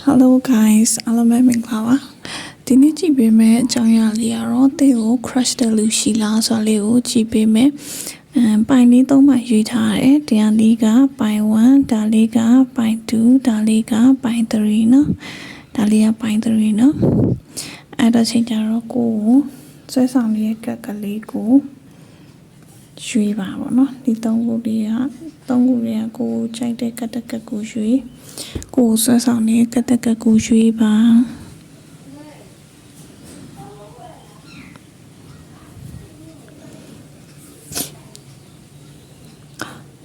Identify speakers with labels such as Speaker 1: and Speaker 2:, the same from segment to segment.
Speaker 1: ။ Hello guys အားလုံးပဲမင်္ဂလာပါ။ဒီနေ့ကြည့်ပေးမယ့်အကြောင်းအရာလေးကတော့သင်ကို crush တယ်လို့ရှိလားဆိုတာလေးကိုကြည့်ပေးမယ်။အမ်ပိုင်လေး၃ပိုင်ရွေးထားရတယ်။တရားလေးကပိုင်1ဒါလေးကပိုင်2ဒါလေးကပိုင်3နော်။ဒါလေးကပိုင်3နော်။အဲ့တော့ချိန်ကြတော့ကိုကိုဆွဲဆောင်လေးရဲ့ကက်ကလေးကိုရွေးပါပေါ့နော်ဒီ၃ခုလေးက၃ခုလေးကကိုကြိုက်တဲ့ကတ်တက်ကက်ကိုရွေး ကိုယ်ဆွဲဆောင်နေကတက်ကကူရွှေးပါ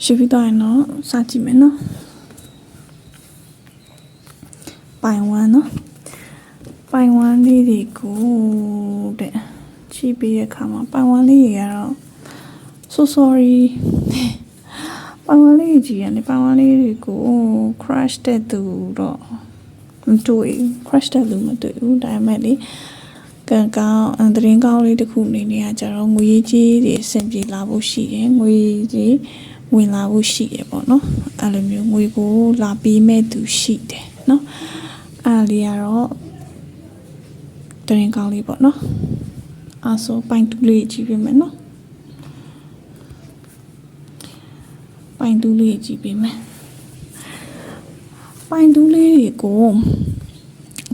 Speaker 1: ရွှေပြီးတော့ရင်တော့စကြည့်မယ်နော်ပိုင်ဝမ်းနော်ပိုင်ဝမ်းလေးတွေကိုတဲ့ကြည့်ပြီးတဲ့အခါမှာပိုင်ဝမ်းလေးတွေကတော့ so sorry ပန်ဝလေးကြီးရနေပန်ဝလေးတွေကို crush တဲ့သူတော့မတွေ့ဘူး crush တဲ့လူမတွေ့ဘူးဒါပေမဲ့လေကံကောင်းအန်တရင်ကောင်းလေးတစ်ခုအနေနဲ့ကကြတော့ငွေကြီးတွေအဆင်ပြေလာဖို့ရှိတယ်ငွေကြီးဝင်လာဖို့ရှိတယ်ပေါ့နော်အဲ့လိုမျိုးငွေကိုလာပေးမဲ့သူရှိတယ်နော်အဲ့လေးကတော့တရင်ကောင်းလေးပေါ့နော်အဲ့ဆိုပိုင်တူလေးကြည့်ပြမယ်နော် ပိုင်တူးလေးကြည့်ပေးမယ်ပိုင်တူးလေးတွေကို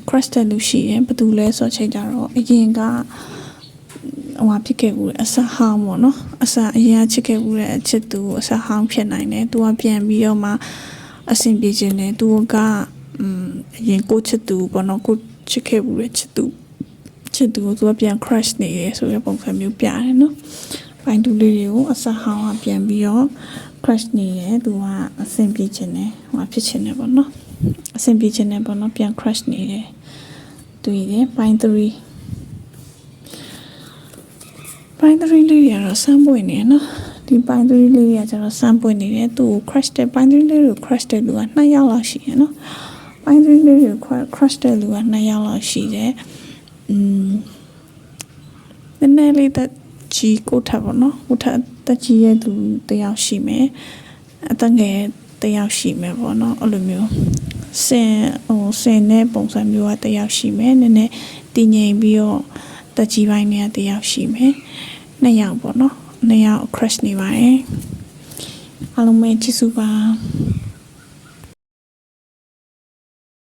Speaker 1: crusted လို့ရှိရင်ဘာတူလဲဆိုတော့ချိန်ကြတော့အရင်ကဟိုဟာဖြစ်ခဲ့ဘူးလေအဆက်ဟောင်းပေါ့နော်အဆက်အရင်ကချစ်ခဲ့ဘူးတဲ့အချစ်သူကိုအဆက်ဟောင်းဖြစ်နိုင်တယ်သူကပြန်ပြီးတော့မှအဆင်ပြေခြင်းတယ်သူကအမ်အရင်ကိုချစ်သူပေါ့နော်ကိုချစ်ခဲ့ဘူးတဲ့ချစ်သူချစ်သူကိုသူကပြန် crush နေတယ်ဆိုတဲ့ပုံစံမျိုးပြတယ်နော်ပိုင်တူလေးတွေကိုအဆက်ဟောင်းကပြန်ပြီးတော့ crush နေတယ်သူကအဆင်ပြေခြင်းနဲ့ဟိုဖြစ်ခြင်းနဲ့ပေါ့နော်အဆင်ပြေခြင်းနဲ့ပေါ့နော်ပြန် crush နေတယ်တွေ့တယ်ပိုင်း3ပိုင်း3လေးတွေကတော့စမ်းပွင့်နေရနော်ဒီပိုင်း3လေးတွေကကျတော့စမ်းပွင့်နေတယ်သူ့ကို crush တဲ့ပိုင်း3လေးကို crush တဲ့လူက2ယောက်လောက်ရှိရနော်ပိုင်း3လေးကို crush တဲ့လူက2ယောက်လောက်ရှိတယ်อืมနည်းနည်းလေးတက်ကြီးကိုထပ်ပေါ့နော်ကိုထပ်တက်ကြီးရဲ့သူတယောက်ရှိမယ်အတငယ်တယောက်ရှိမယ်ပေါ့နော်အဲ့လိုမျိုးစင်ဟိုစင်တဲ့ပုံစံမျိုးကတယောက်ရှိမယ်နည်းနည်းတည်ငြိမ်ပြီးတော့တက်ကြီးပိုင်းတွေကတယောက်ရှိမယ်နှစ်ယောက်ပေါ့နော်နှစ်ယောက် crush နေပါတယ်အားလုံးပဲချစ်စုပါ